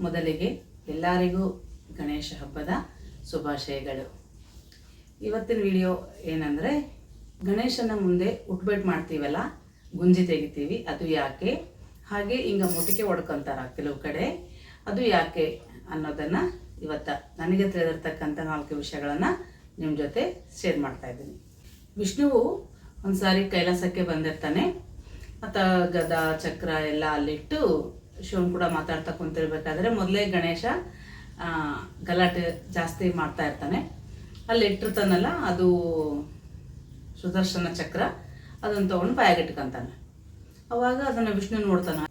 ಮೊದಲಿಗೆ ಎಲ್ಲರಿಗೂ ಗಣೇಶ ಹಬ್ಬದ ಶುಭಾಶಯಗಳು. ಇವತ್ತಿನ ವಿಡಿಯೋ ಏನಂದರೆ, ಗಣೇಶನ ಮುಂದೆ ಉಟ್ಬೇಟ್ ಮಾಡ್ತೀವಲ್ಲ, ಗುಂಜಿ ತೆಗಿತೀವಿ, ಅದು ಯಾಕೆ? ಹಾಗೆ ಹಿಂಗ ಮುಟಿಕೆ ಹೊಡ್ಕೊಂತಾರ ಕೆಲವು ಕಡೆ, ಅದು ಯಾಕೆ ಅನ್ನೋದನ್ನು ಇವತ್ತ ನನಗೆ ತಿಳಿದಿರ್ತಕ್ಕಂಥ ನಾಲ್ಕು ವಿಷಯಗಳನ್ನು ನಿಮ್ಮ ಜೊತೆ ಶೇರ್ ಮಾಡ್ತಾ ಇದ್ದೀನಿ. ವಿಷ್ಣುವು ಒಂದ್ಸಾರಿ ಕೈಲಾಸಕ್ಕೆ ಬಂದಿರ್ತಾನೆ. ಮತ್ತು ಗದ, ಚಕ್ರ ಎಲ್ಲ ಅಲ್ಲಿಟ್ಟು ಶಿವನ್ ಕೂಡ ಮಾತಾಡ್ತಾ ಕುಂತಿರ್ಬೇಕಾದ್ರೆ ಮೊದಲೇ ಗಣೇಶ ಗಲಾಟೆ ಜಾಸ್ತಿ ಮಾಡ್ತಾ ಇರ್ತಾನೆ. ಅಲ್ಲಿ ಇಟ್ಟಿರ್ತಾನಲ್ಲ, ಅದು ಸುದರ್ಶನ ಚಕ್ರ, ಅದನ್ನು ತೊಗೊಂಡು ಬಾಯಾಗಿಟ್ಕೊಂತಾನೆ ಅವಾಗ ಅದನ್ನು ವಿಷ್ಣು ನೋಡ್ತಾನೆ.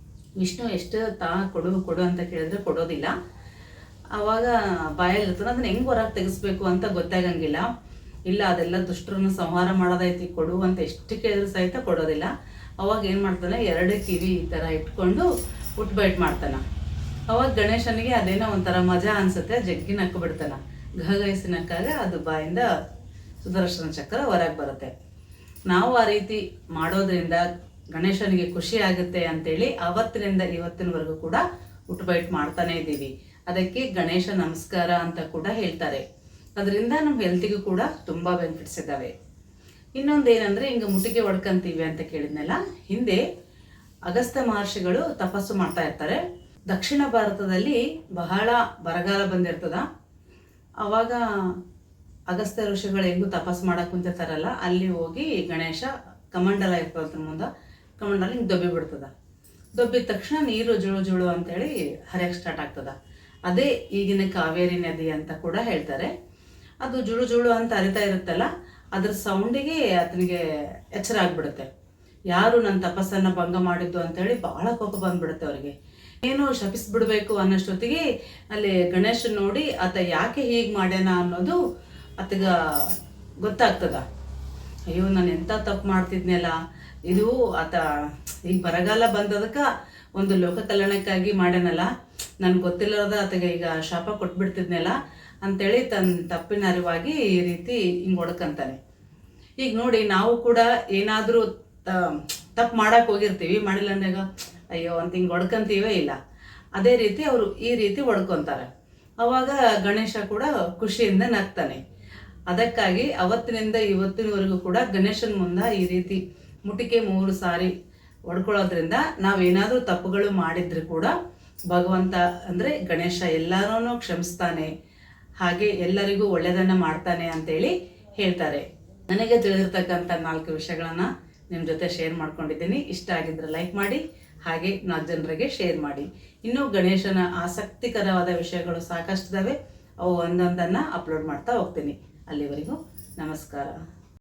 ವಿಷ್ಣು ಎಷ್ಟು ತಾ ಕೊಡು ಕೊಡು ಅಂತ ಕೇಳಿದ್ರೆ ಕೊಡೋದಿಲ್ಲ. ಅವಾಗ ಬಾಯಲ್ಲಿ ಇರ್ತಾನೆ, ಅದನ್ನ ಹೆಂಗ್ ಹೊರಗೆ ತೆಗೆಸ್ಬೇಕು ಅಂತ ಗೊತ್ತಾಗಂಗಿಲ್ಲ. ಇಲ್ಲ, ಅದೆಲ್ಲ ದುಷ್ಟರನ್ನು ಸಂಹಾರ ಮಾಡೋದೈತಿ, ಕೊಡು ಅಂತ ಎಷ್ಟು ಕೇಳಿದ್ರು ಸಹಿತ ಕೊಡೋದಿಲ್ಲ. ಅವಾಗ ಏನು ಮಾಡ್ತಾನೆ, ಎರಡು ಕಿವಿ ಈ ಥರ ಇಟ್ಕೊಂಡು ಉಟ್ಬೈಟ್ ಮಾಡ್ತಾನ. ಅವಾಗ ಗಣೇಶನಿಗೆ ಅದೇನೋ ಒಂಥರ ಮಜಾ ಅನ್ಸುತ್ತೆ, ಜಗ್ಗಿ ನಕ್ಕು ಬಿಡ್ತಾನ. ಗಹಗಹಿಸಿ ನಕ್ಕಾಗ ಅದು ಬಾಯಿಂದ ಸುದರ್ಶನ ಚಕ್ರ ಹೊರಗೆ ಬರುತ್ತೆ. ನಾವು ಆ ರೀತಿ ಮಾಡೋದ್ರಿಂದ ಗಣೇಶನಿಗೆ ಖುಷಿ ಆಗುತ್ತೆ ಅಂತೇಳಿ ಅವತ್ತಿನಿಂದ ಇವತ್ತಿನವರೆಗೂ ಕೂಡ ಉಟ್ಬೈಟ್ ಮಾಡ್ತಾನೆ ಇದ್ದೀವಿ. ಅದಕ್ಕೆ ಗಣೇಶ ನಮಸ್ಕಾರ ಅಂತ ಕೂಡ ಹೇಳ್ತಾರೆ. ಅದರಿಂದ ನಮ್ಮ ಹೆಲ್ತಿಗೂ ಕೂಡ ತುಂಬ ಬೆನಿಫಿಟ್ಸ್ ಇದ್ದಾವೆ. ಇನ್ನೊಂದು ಏನಂದ್ರೆ ಹಿಂಗ ಮುಟ್ಟಿಗೆ ಹೊಡ್ಕೊಂತೀವಿ ಅಂತ ಕೇಳಿದ್ನಲ್ಲ, ಹಿಂದೆ ಅಗಸ್ತ್ಯ ಮಹರ್ಷಿಗಳು ತಪಸ್ಸು ಮಾಡ್ತಾ ಇರ್ತಾರೆ. ದಕ್ಷಿಣ ಭಾರತದಲ್ಲಿ ಬಹಳ ಬರಗಾಲ ಬಂದಿರ್ತದ. ಅವಾಗ ಅಗಸ್ತ್ಯ ಋಷಿಗಳು ಹೆಂಗೂ ತಪಸ್ಸು ಮಾಡಕ್ಕೆ ಕುಂತಿರ್ತಾರಲ್ಲ, ಅಲ್ಲಿ ಹೋಗಿ ಗಣೇಶ ಕಮಂಡಲ ಇರ್ತದ ಮುಂದೆ ಕಮಂಡಲ ಹಿಂಗೆ ದೊಬ್ಬಿ ಬಿಡ್ತದ. ದೊಬ್ಬಿದ ತಕ್ಷಣ ನೀರು ಜುಳು ಜುಳು ಅಂತೇಳಿ ಹರಿಯಕ್ಕೆ ಸ್ಟಾರ್ಟ್ ಆಗ್ತದ. ಅದೇ ಈಗಿನ ಕಾವೇರಿ ನದಿ ಅಂತ ಕೂಡ ಹೇಳ್ತಾರೆ. ಅದು ಜುಳು ಜುಳು ಅಂತ ಅರಿತಾ ಇರುತ್ತಲ್ಲ, ಅದ್ರ ಸೌಂಡಿಗೆ ಆತನಿಗೆ ಎಚ್ಚರ ಆಗ್ಬಿಡುತ್ತೆ. ಯಾರು ನನ್ನ ತಪಸ್ಸನ್ನು ಭಂಗ ಮಾಡಿದ್ದು ಅಂತೇಳಿ ಬಹಳ ಕೋಪ ಬಂದ್ಬಿಡುತ್ತೆ ಅವರಿಗೆ. ಏನು ಶಪಿಸ್ಬಿಡ್ಬೇಕು ಅನ್ನೋಷ್ಟೊತ್ತಿಗೆ ಅಲ್ಲಿ ಗಣೇಶ ನೋಡಿ ಆತ ಯಾಕೆ ಹೀಗೆ ಮಾಡ್ಯಾನ ಅನ್ನೋದು ಆತಗ ಗೊತ್ತಾಗ್ತದ. ಅಯ್ಯೋ, ನಾನು ಎಂಥ ತಪ್ಪು ಮಾಡ್ತಿದ್ನಲ್ಲ. ಇದು ಆತ ಈಗ ಬರಗಾಲ ಬಂದದಕ್ಕೆ ಒಂದು ಲೋಕ ಕಲ್ಯಾಣಕ್ಕಾಗಿ ಮಾಡ್ಯಾನಲ್ಲ. ನನ್ಗೆ ಗೊತ್ತಿಲ್ಲದ ಆತಗೆ ಈಗ ಶಾಪ ಕೊಟ್ಬಿಡ್ತಿದ್ನಲ್ಲ ಅಂತೇಳಿ ತನ್ನ ತಪ್ಪಿನ ಅರಿವಾಗಿ ಈ ರೀತಿ ಹಿಂಗೆ ಹೊಡ್ಕಂತಾನೆ. ಈಗ ನೋಡಿ, ನಾವು ಕೂಡ ಏನಾದರೂ ತಪ್ಪು ಮಾಡಕ್ಕೆ ಹೋಗಿರ್ತೀವಿ ಮಾಡಿಲ್ಲ ಅಂದಾಗ ಅಯ್ಯೋ ಅಂತ ಹಿಂಗೆ ಹೊಡ್ಕೊಂತೀವೇ ಇಲ್ಲ. ಅದೇ ರೀತಿ ಅವರು ಈ ರೀತಿ ಹೊಡ್ಕೊತಾರೆ ಅವಾಗ ಗಣೇಶ ಕೂಡ ಖುಷಿಯಿಂದ ನಗ್ತಾನೆ. ಅದಕ್ಕಾಗಿ ಅವತ್ತಿನಿಂದ ಇವತ್ತಿನವರೆಗೂ ಕೂಡ ಗಣೇಶನ ಮುಂದೆ ಈ ರೀತಿ ಮುಟಿಕೆ ಮೂರು ಸಾರಿ ಹೊಡ್ಕೊಳ್ಳೋದ್ರಿಂದ ನಾವೇನಾದರೂ ತಪ್ಪುಗಳು ಮಾಡಿದ್ರೆ ಕೂಡ ಭಗವಂತ ಅಂದರೆ ಗಣೇಶ ಎಲ್ಲರೂ ಕ್ಷಮಿಸ್ತಾನೆ. ಹಾಗೆ ಎಲ್ಲರಿಗೂ ಒಳ್ಳೆಯದನ್ನು ಮಾಡ್ತಾನೆ ಅಂತೇಳಿ ಹೇಳ್ತಾರೆ. ನನಗೆ ತಿಳಿದಿರ್ತಕ್ಕಂಥ ನಾಲ್ಕು ವಿಷಯಗಳನ್ನು ನಿಮ್ಮ ಜೊತೆ ಶೇರ್ ಮಾಡ್ಕೊಂಡಿದ್ದೀನಿ. ಇಷ್ಟ ಆಗಿದ್ರೆ ಲೈಕ್ ಮಾಡಿ, ಹಾಗೆ ನಾಲ್ಕು ಜನರಿಗೆ ಶೇರ್ ಮಾಡಿ. ಇನ್ನೂ ಗಣೇಶನ ಆಸಕ್ತಿಕರವಾದ ವಿಷಯಗಳು ಸಾಕಷ್ಟಿದ್ದಾವೆ ಅವು ಒಂದೊಂದನ್ನು ಅಪ್ಲೋಡ್ ಮಾಡ್ತಾ ಹೋಗ್ತೀನಿ. ಅಲ್ಲಿವರೆಗೂ ನಮಸ್ಕಾರ.